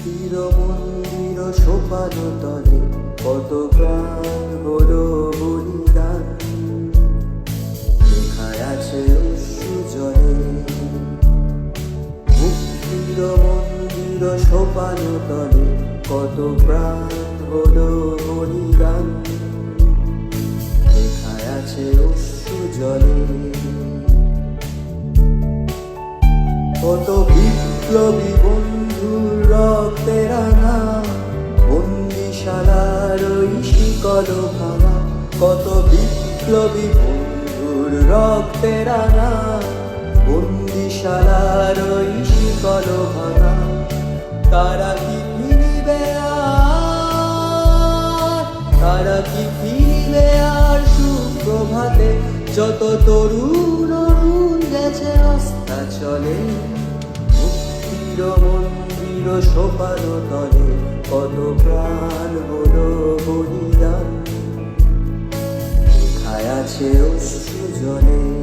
মুক্তির মন্দির সোপান তলে কত প্রাণ হলো বলিদান। লেখায় আছে অশ্রু জলে। মুক্তির মন্দির সোপান তলে কত প্রাণ হলো বলিদান। লেখায় আছে অশ্রু জলে। কত বিপ্লবী বন্ধুর রক্তের রাঙা, বন্দিশালার ওই শিকল ভাঙা, কত বিপ্লবী বন্ধুর রক্তের রাঙা, বন্দিশালার ওই শিকল ভাঙা, তারা কি ফিরবে আর? তারা কি ফিরবে আর সুপ্রভাতে? যত তরুণ গেছে, রাস্তা চলে মুক্তির মন্দির সোপান তলে কত প্রাণ হল বলিদান খায় আছে অশ্রু জলে